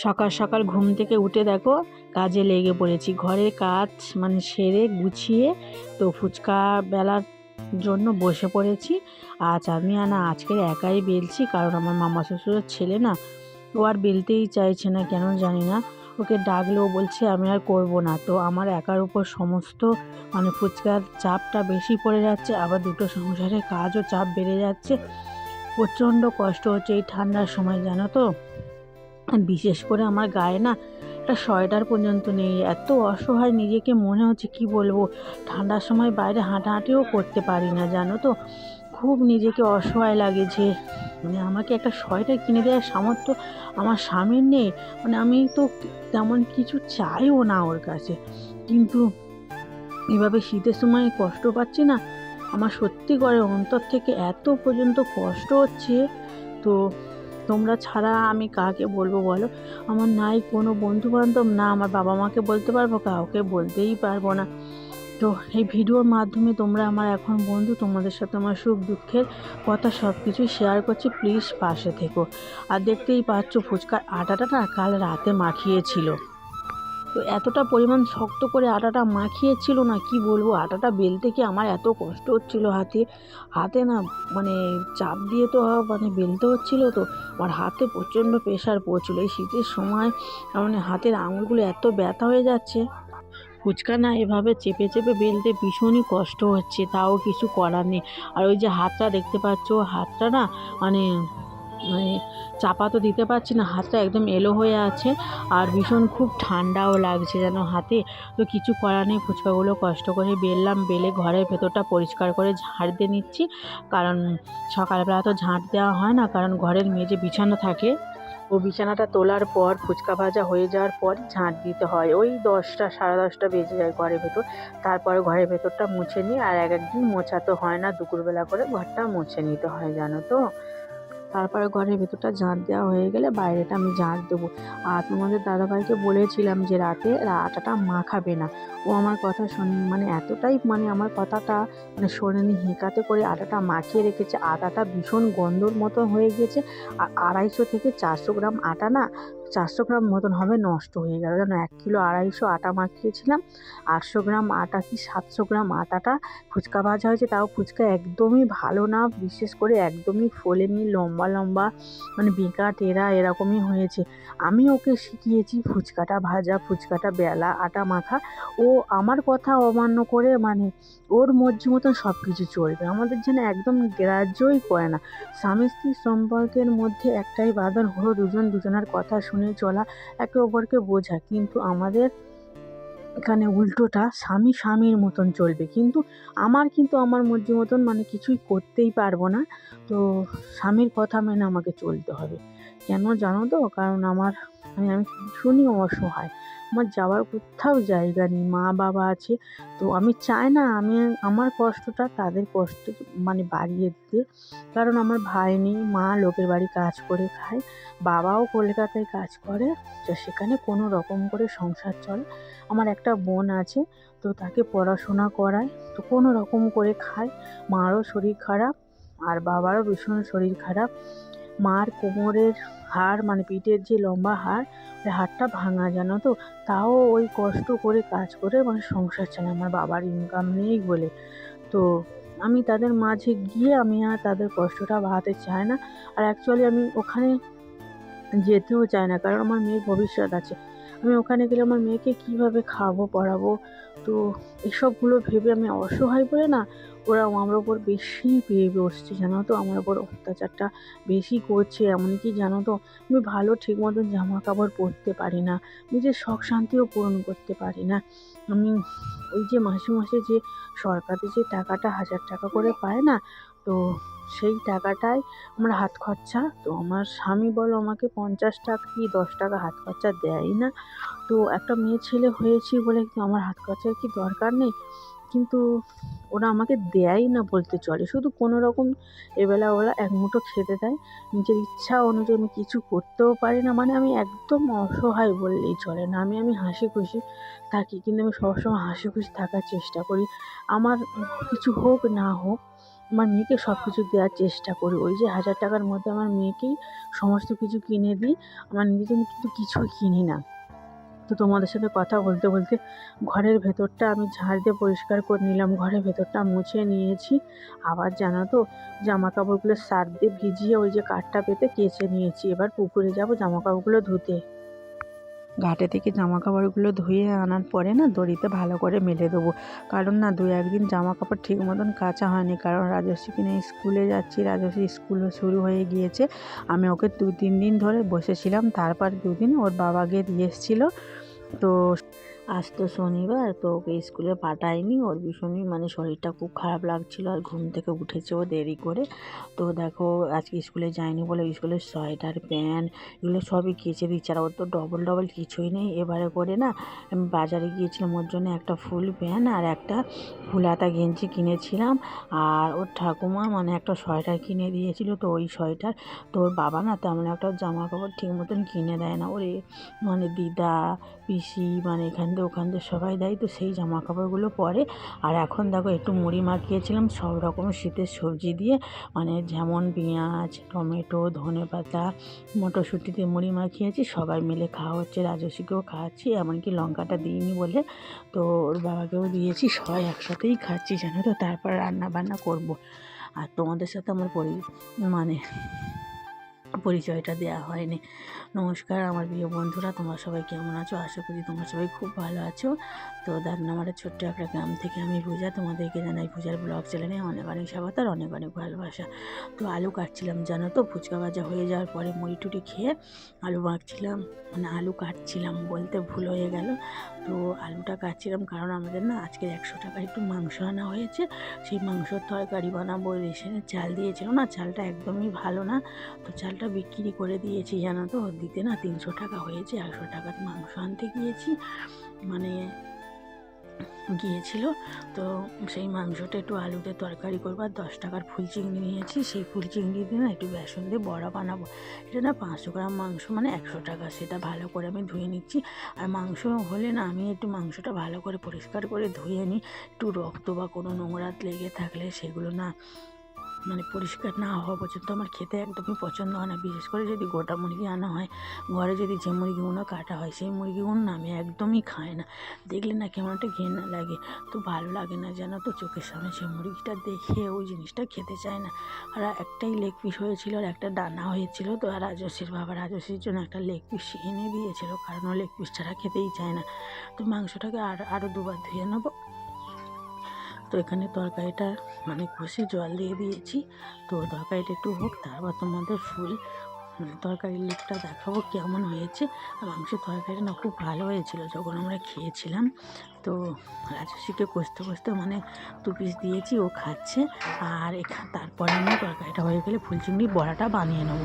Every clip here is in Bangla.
সকাল সকাল ঘুম থেকে উঠে দেখো, কাজে লেগে পড়েছি। ঘরের কাজ মানে সেরে গুছিয়ে তো ফুচকা বেলার জন্য বসে পড়েছি। আজ আমি না আজকের একাই বেলছি, কারণ আমার মামা শ্বশুরের ছেলে না, ও আর বেলতেই চাইছে না, কেন জানি না। ওকে ডাকলেও বলছে, আমি আর করব না। তো আমার একার উপর সমস্ত মানে ফুচকার চাপটা বেশি পড়ে যাচ্ছে, আবার দুটো সংসারের কাজও চাপ বেড়ে যাচ্ছে। প্রচণ্ড কষ্ট হচ্ছে এই ঠান্ডার সময়, জানো তো? আর বিশেষ করে আমার গায়ে না একটা সোয়েটার পর্যন্ত নেই। এত অসহায় নিজেকে মনে হচ্ছে কি বলব? ঠান্ডার সময় বাইরে হাঁটাহাঁটিও করতে পারি না, জানো তো? খুব নিজেকে অসহায় লাগে যে মানে আমাকে একটা সোয়েটার কিনে দেওয়ার সামর্থ্য আমার স্বামীর নেই। মানে আমি তো তেমন কিছু চাইও না ওর কাছে। কিন্তু এভাবে শীতের সময় কষ্ট পাচ্ছি না, আমার সত্যি করে অন্তর থেকে এত পর্যন্ত কষ্ট হচ্ছে। তো তোমরা ছাড়া আমি কাকে বলব বলো? আমার নাই কোনো বন্ধু বান্ধব না আমার বাবা মাকে বলতে পারব, কাউকে বলতেই পারব না। তো এই ভিডিওর মাধ্যমে তোমরা আমার এখন বন্ধু, তোমাদের সাথে আমার সুখ দুঃখের কথা সব কিছুই শেয়ার করছি। প্লিজ পাশে থেকো। আর দেখতেই পাচ্ছ ফুচকার আটাটা না কাল রাতে মাখিয়েছিল। তো এতটা পরিমাণ শক্ত করে আটাটা মাখিয়েছিল না, কি বলব? আটাটা বেলতে কি আমার এত কষ্ট হচ্ছিল হাতে। হাতে না মানে চাপ দিয়ে তো মানে বেলতে হচ্ছিল তো আমার হাতে প্রচণ্ড প্রেশার পড়ছিল। এই শীতের সময় মানে হাতের আঙুলগুলো এত ব্যথা হয়ে যাচ্ছে। ফুচকা না এভাবে চেপে চেপে বেলতে ভীষণই কষ্ট হচ্ছে, তাও কিছু করার নেই। আর ওই যে হাতটা দেখতে পাচ্ছ, হাতটা না মানে মানে চাপা তো দিতে পারছি না, হাতটা একদম এলো হয়ে আছে আর ভীষণ খুব ঠান্ডাও লাগছে যেন হাতে। তো কিছু করার নেই, ফুচকাগুলো কষ্ট করে বেললাম, বেলে ঘরের ভেতরটা পরিষ্কার করে ঝাড় দিয়ে নিচ্ছি। কারণ সকালবেলা তো ঝাঁট দেওয়া হয় না, কারণ ঘরের মেঝে বিছানো থাকে, ও বিছানাটা তোলার পর, ফুচকা ভাজা হয়ে যাওয়ার পর ঝাঁট দিতে হয়। ওই দশটা, সাড়ে দশটা বেজে যায় ঘরের ভেতর। তারপরে ঘরের ভেতরটা মুছে নিই আর এক একদিন মোছা তো হয় না, দুপুরবেলা করে ঘরটা মুছে নিতে হয়, জানো তো? তারপরে ঘরের ভেতরটা ঝাঁট দেওয়া হয়ে গেলে বাইরেটা আমি ঝাঁট দেবো। আর তোমাদের দাদাভাইকে বলেছিলাম যে রাতে আটাটা মাখাবে না। ও আমার কথা শোনে মানে এতটাই মানে আমার কথাটা মানে শোনেনি, হেঁকাতে করে আটাটা মাখিয়ে রেখেছে। আটাটা ভীষণ গন্ধর মতো হয়ে গেছে আর আড়াইশো থেকে চারশো গ্রাম আটা না চারশো গ্রাম মতন হবে, নষ্ট হয়ে গেল। যেন এক কিলো আড়াইশো আটা মাখিয়েছিলাম, আটশো গ্রাম আটা কি সাতশো গ্রাম আটাটা ফুচকা ভাজা হয়েছে, তাও ফুচকা একদমই ভালো না। বিশেষ করে একদমই ফোলেনি, লম্বা লম্বা মানে বেঁকা টেরা এরকমই হয়েছে। আমি ওকে শিখিয়েছি ফুচকাটা ভাজা, ফুচকাটা বেলা, আটা মাখা। ও আমার কথা অমান্য করে মানে ওর মর্জি মতন সব কিছু চলবে। আমাদের যেন একদম গ্রাহ্যই করে না। স্বামী স্ত্রীর সম্পর্কের মধ্যে একটাই বাঁধন, হলো দুজন দুজনের কথা শুনে চলা একে অপরকে বোঝা, কিন্তু আমাদের এখানে উল্টোটা স্বামী স্বামীর মতন চলবে। কিন্তু আমার কিন্তু আমার মর্জি মতন মানে কিছুই করতেই পারব না। তো স্বামীর কথা মেনে আমাকে চলতে হবে। কেন জানো তো? কারণ আমার মানে আমি শুনি অসহায়। আমার যাওয়ার কোথাও জায়গা নেই, মা বাবা আছে। তো আমি চাই না আমি আমার কষ্টটা তাদের কষ্ট মানে বাড়িয়ে দিতে। কারণ আমার ভাই নেই, মা লোকের বাড়ি কাজ করে খায়, বাবাও কলকাতায় কাজ করে। তো সেখানে কোনো রকম করে সংসার চলে। আমার একটা বোন আছে, তো তাকে পড়াশোনা করায়, তো কোনো রকম করে খায়। মারও শরীর খারাপ, আর বাবারও ভীষণ শরীর খারাপ। মার কোমরের হাড় মানে পিঠের যে লম্বা হাড়, ওই হাড়টা ভাঙা, জানো তো? তাও ওই কষ্ট করে কাজ করে মানে সংসার চালায়, আমার বাবার ইনকাম নেই বলে। তো আমি তাদের মাঝে গিয়ে আমি আর তাদের কষ্টটা বাড়াতে চাই না। আর অ্যাকচুয়ালি আমি ওখানে যেতেও চাই না, কারণ আমার মেয়ের ভবিষ্যৎ আছে। আমি ওখানে গেলে আমার মেয়েকে কীভাবে খাব পড়াবো? তো এসবগুলো ভেবে আমি অসহায় বলে না ওরা আমার ওপর বেশি পেয়ে বসছে জানো তো? আমার ওপর অত্যাচারটা বেশি করছে, এমনকি জানো তো? আমি ভালো ঠিক মতন জামা কাপড় পরতে পারি না, নিজের শখ শান্তিও পূরণ করতে পারি না। আমি ওই যে মাসে মাসে যে সরকারি যে টাকাটা হাজার টাকা করে পায় না, তো সেই টাকাটাই আমার হাত খরচা। তো আমার স্বামী বলো আমাকে পঞ্চাশ টাকা কি দশ টাকা হাত খরচা দেয় না। তো একটা মেয়ে ছেলে হয়েছি বলে কি আমার হাত খরচার কি দরকার নেই? কিন্তু ওরা আমাকে দেয়ই না বলতে চলে। শুধু কোনো রকম এবেলা ওরা এক মুঠো খেতে দেয়। নিজের ইচ্ছা অনুযায়ী আমি কিছু করতেও পারি না। মানে আমি একদম অসহায় বললেই চলে না। আমি আমি হাসি খুশি থাকি, কিন্তু আমি সবসময় হাসি খুশি থাকার চেষ্টা করি। আমার কিছু হোক না হোক, আমার মেয়েকে সব কিছু দেওয়ার চেষ্টা করি। ওই যে হাজার টাকার মধ্যে আমার মেয়েকেই সমস্ত কিছু কিনে দিই। আমার জন্য কিন্তু কিছুই কিনি না। তো তোমাদের সাথে কথা বলতে বলতে ঘরের ভেতরটা আমি ঝাড় দিয়ে পরিষ্কার করে নিলাম। ঘরের ভেতরটা মুছে নিয়েছি। আবার জানো তো জামা কাপড়গুলো সার দিয়ে ভিজিয়ে ওই যে কাঠটা পেতে কেচে নিয়েছি। এবার পুকুরে যাব জামা কাপড়গুলো ধুতে। ঘাটে থেকে জামা কাপড়গুলো ধুয়ে আনার পরে না দড়িতে ভালো করে মেলে দেবো। কারণ না দু একদিন জামা কাপড় ঠিক মতন কাঁচা হয়নি। কারণ রাজস্বী কিনে স্কুলে যাচ্ছি রাজস্বী স্কুলও শুরু হয়ে গিয়েছে। আমি ওকে দু তিন দিন ধরে বসেছিলাম। তারপর দুদিন ওর বাবা গিয়ে দিয়ে এসেছিল। তো আজ তো শনিবার, তো ওকে স্কুলে পাঠায়নি ওর ভীষণই মানে শরীরটা খুব খারাপ লাগছিল আর ঘুম থেকে উঠেছে ও দেরি করে। তো দেখো, আজকে স্কুলে যায়নি বলে স্কুলের সোয়েটার, প্যান্ট এগুলো সবই কেচে দিচ্ছে আর ওর তো ডবল ডবল কিছুই নেই। এবারে করে না, আমি বাজারে গিয়েছিলাম, ওর জন্য একটা ফুল প্যান্ট আর একটা ফুল ফুলাতা গেঞ্জি কিনেছিলাম। আর ওর ঠাকুমা মানে একটা সোয়েটার কিনে দিয়েছিল, তো ওই সোয়েটার তো ওর বাবা না তেমন একটা জামা কাপড় ঠিক মতন কিনে দেয় না। ওর মানে দিদা, পিসি মানে এখান থেকে ওখান থেকে সবাই দেয়। তো সেই জামা কাপড়গুলো পরে। আর এখন দেখো একটু মুড়ি মাখিয়েছিলাম সব রকম শীতের সবজি দিয়ে। মানে যেমন পেঁয়াজ, টমেটো ধনে পাতা মটরশুঁটি দিয়ে মুড়ি মাখিয়েছি। সবাই মিলে খাওয়া হচ্ছে। রাজস্বীকেও খাওয়াচ্ছি, এমনকি লঙ্কাটা দিইনি বলে। তো ওর বাবাকেও দিয়েছি। সবাই একসাথেই খাচ্ছি, জানো তো? তারপর রান্না বান্না করব। আর তোমাদের সাথে আমার পরি মানে পরিচয়টা দেওয়া হয়নি। নমস্কার আমার প্রিয় বন্ধুরা, তোমরা সবাই কেমন আছো? আশা করি তোমরা সবাই খুব ভালো আছো। তো দাদনামারের ছোট্ট একটা গ্রাম থেকে আমি পূজা, তোমাদেরকে জানাই পূজার ব্লগ চ্যানেলে অনেক অনেক স্বাগত আর অনেক অনেক ভালোবাসা। তো আলু কাটছিলাম, জানো তো? ফুচকা ভাজা হয়ে যাওয়ার পরে মুড়ি টুটি খেয়ে আলু মাখছিলাম মানে আলু কাটছিলাম বলতে ভুল হয়ে গেল। তো আলুটা কাটছিলাম কারণ আমাদের না আজকে একশো টাকা একটু মাংস আনা হয়েছে। সেই মাংসর তরকারি বানাবো রেশনে চাল দিয়েছিল না, চালটা একদমই ভালো না। তো চালটা বিক্রি করে দিয়েছি জানো তো, দিতে না তিনশো টাকা হয়েছে একশো টাকার মাংস আনতে গিয়েছি। মানে গিয়েছিল, তো সেই মাংসটা একটু আলুতে তরকারি করব আর দশ টাকার ফুল চিংড়ি নিয়েছি। সেই ফুল চিংড়ি দিয়ে না একটু বেসন দিয়ে বড়া বানাবো। এটা না পাঁচশো গ্রাম মাংস মানে একশো টাকা, সেটা ভালো করে আমি ধুয়ে নিচ্ছি। আর মাংস হলে না আমি একটু মাংসটা ভালো করে পরিষ্কার করে ধুয়ে নিই। একটু রক্ত বা কোনো নোংরা লেগে থাকলে সেগুলো না মানে পরিষ্কার না হওয়া পর্যন্ত আমার খেতে একদমই পছন্দ হয় না। বিশেষ করে যদি গোটা মুরগি আনা হয়, ঘরে যদি যে মুরগিগুলো কাটা হয়, সেই মুরগিগুলো আমি একদমই খাই না। দেখলে না কেমন একটা ঘেন্না লাগে। তো ভালো লাগে না যেন তো, চোখের সামনে সেই মুরগিটা দেখে ওই জিনিসটা খেতে চায় না। আর একটাই লেগ পিস হয়েছিল আর একটা ডানা হয়েছিল তো, আর রাজস্বীর বাবা রাজস্বীর জন্য একটা লেগ পিস এনে দিয়েছিল। কারণ ও লেগ পিস ছাড়া খেতেই চায় না। তো মাংসটাকে আর আরও দুবার ধুয়ে নেব। তো এখানে তরকারিটা মানে কষে জল দিয়ে দিয়েছি। তো তরকারিটা একটু হোক, তারপর তোমাদের ফুল মানে তরকারির লুকটা দেখাবো কেমন হয়েছে। মাংসের তরকারিটা না খুব ভালো হয়েছিল যখন আমরা খেয়েছিলাম। তো রাজস্বীকে কষতে কষতে মানে দু পিস দিয়েছি, ও খাচ্ছে। আর এখান তারপরে আমি তরকারিটা হয়ে গেলে ফুল চিংড়ি বড়াটা বানিয়ে নেব।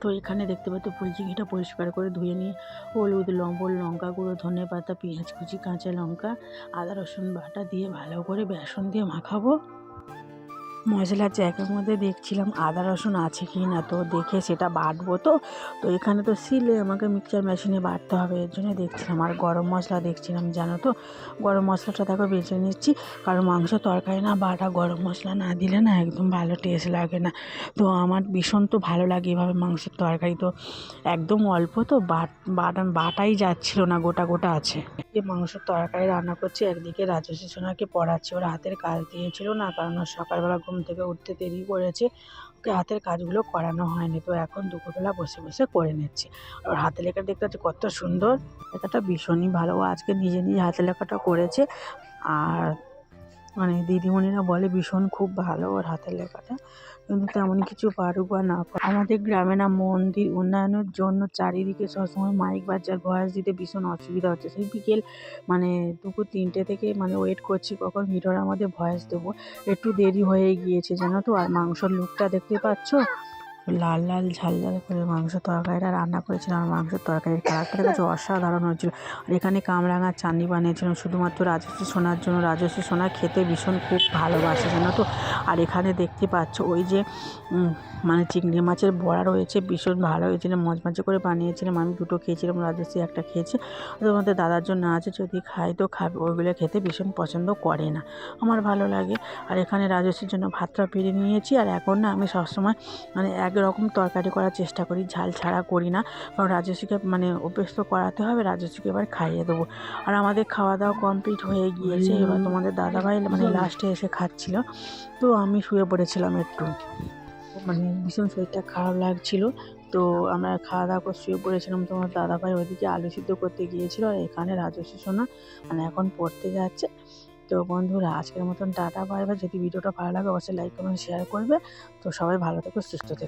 তো এখানে দেখতে পাচ্ছ ফুল চিংড়িটা পরিষ্কার করে ধুয়ে নিয়ে হলুদ লবণ লঙ্কা গুঁড়ো, ধনে পাতা, পেঁয়াজ কুচি, কাঁচা লঙ্কা, আদা, রসুন বাটা দিয়ে ভালো করে বেসন দিয়ে মাখাবো। মশলার জায়গার মধ্যে দেখছিলাম আদা, রসুন আছে কি না তো দেখে সেটা বাটবো তো। তো এখানে তো সিলে আমাকে মিক্সচার মেশিনে বাটতে হবে, এর জন্য দেখছিলাম। আর গরম মশলা দেখছিলাম, জানো তো? গরম মশলাটা দেখো বেছে নিচ্ছি, কারণ মাংস তরকারি না বাটা গরম মশলা না দিলে না একদম ভালো টেস্ট লাগে না। তো আমার ভীষণ তো ভালো লাগে এভাবে মাংসের তরকারি তো। একদম অল্প তো, বাট, বাটা, বাটাই যাচ্ছিল না, গোটা গোটা আছে। যে মাংসের তরকারি রান্না করছি, একদিকে রাজস্বী সোনাকে পড়াচ্ছি, ওর হাতের কাজ দিয়েছিল না, কারণ সকালবেলা ঘুম থেকে উঠতে দেরি করেছে, ওকে হাতের কাজগুলো করানো হয়নি। তো এখন দুপুরবেলা বসে বসে করে নিচ্ছি। ওর হাতে লেখা দেখতে পাচ্ছি কত সুন্দর। লেখাটা ভীষণই ভালো। ও আজকে নিজে নিজে হাতে লেখাটা করেছে। আর মানে দিদিমণিরা বলে ভীষণ খুব ভালো ওর হাতের লেখাটা। কিন্তু তেমন কিছু পারুক বা না পারুক। আমাদের গ্রামে না মন্দির উন্নয়নের জন্য চারিদিকে সবসময় মাইক বাজার, ভয়েস দিতে ভীষণ অসুবিধা হচ্ছে। সেই বিকেল মানে দুপুর তিনটে থেকে মানে ওয়েট করছি কখন ভিডিওর আমাদের ভয়েস দেবো। একটু দেরি হয়ে গিয়েছে, জানো তো? আর মাংসর লুকটা দেখতে পাচ্ছ? লাল লাল, ঝাল ঝাল করে মাংস তরকারিটা রান্না করেছিলাম আর মাংস তরকারির কালারটা কিছু অসাধারণ হয়েছিল। আর এখানে কামরাঙার চাটনি বানিয়েছিলাম শুধুমাত্র রাজস্বী সোনার জন্য রাজস্বী সোনা খেতে ভীষণ খুব ভালোবাসে, জানো তো? আর এখানে দেখতে পাচ্ছ ওই যে মানে চিংড়ি মাছের বড়া রয়েছে, ভীষণ ভালো হয়েছিল। মজমাজে করে বানিয়েছিলাম আমি, দুটো খেয়েছিলাম রাজস্বী একটা খেয়েছে। তোমাদের দাদার জন্য আছে, যদি খাই তো খাবে, ওইগুলো খেতে ভীষণ পছন্দ করে না। আমার ভালো লাগে। আর এখানে রাজস্বীর জন্য ভাতটা পেরে নিয়েছি। আর এখন না আমি সবসময় মানে একরকম তরকারি করার চেষ্টা করি ঝাল ছাড়া করি না। কারণ রাজস্বীকে মানে অভ্যস্ত করাতে হবে রাজস্বীকে এবার খাইয়ে দেবো। আর আমাদের খাওয়া দাওয়া কমপ্লিট হয়ে গিয়েছে। এবার তোমাদের দাদাভাই মানে লাস্টে এসে খাচ্ছিল। তো আমি শুয়ে পড়েছিলাম একটু। মানে ভীষণ শরীরটা খারাপ লাগছিল। তো আমরা খাওয়া দাওয়া করে শুয়ে পড়েছিলাম। তোমার দাদাভাই ওইদিকে আলু সিদ্ধ করতে গিয়েছিল। আর এখানে রাজস্বী সোনা মানে এখন পড়তে যাচ্ছে। তো বন্ধুরা আজকের মতন টাটা বাই বাই যদি ভিডিওটা ভালো লাগে অবশ্যই লাইক কমেন্ট শেয়ার করবে। তো সবাই ভালো থেকো সুস্থ থেকো।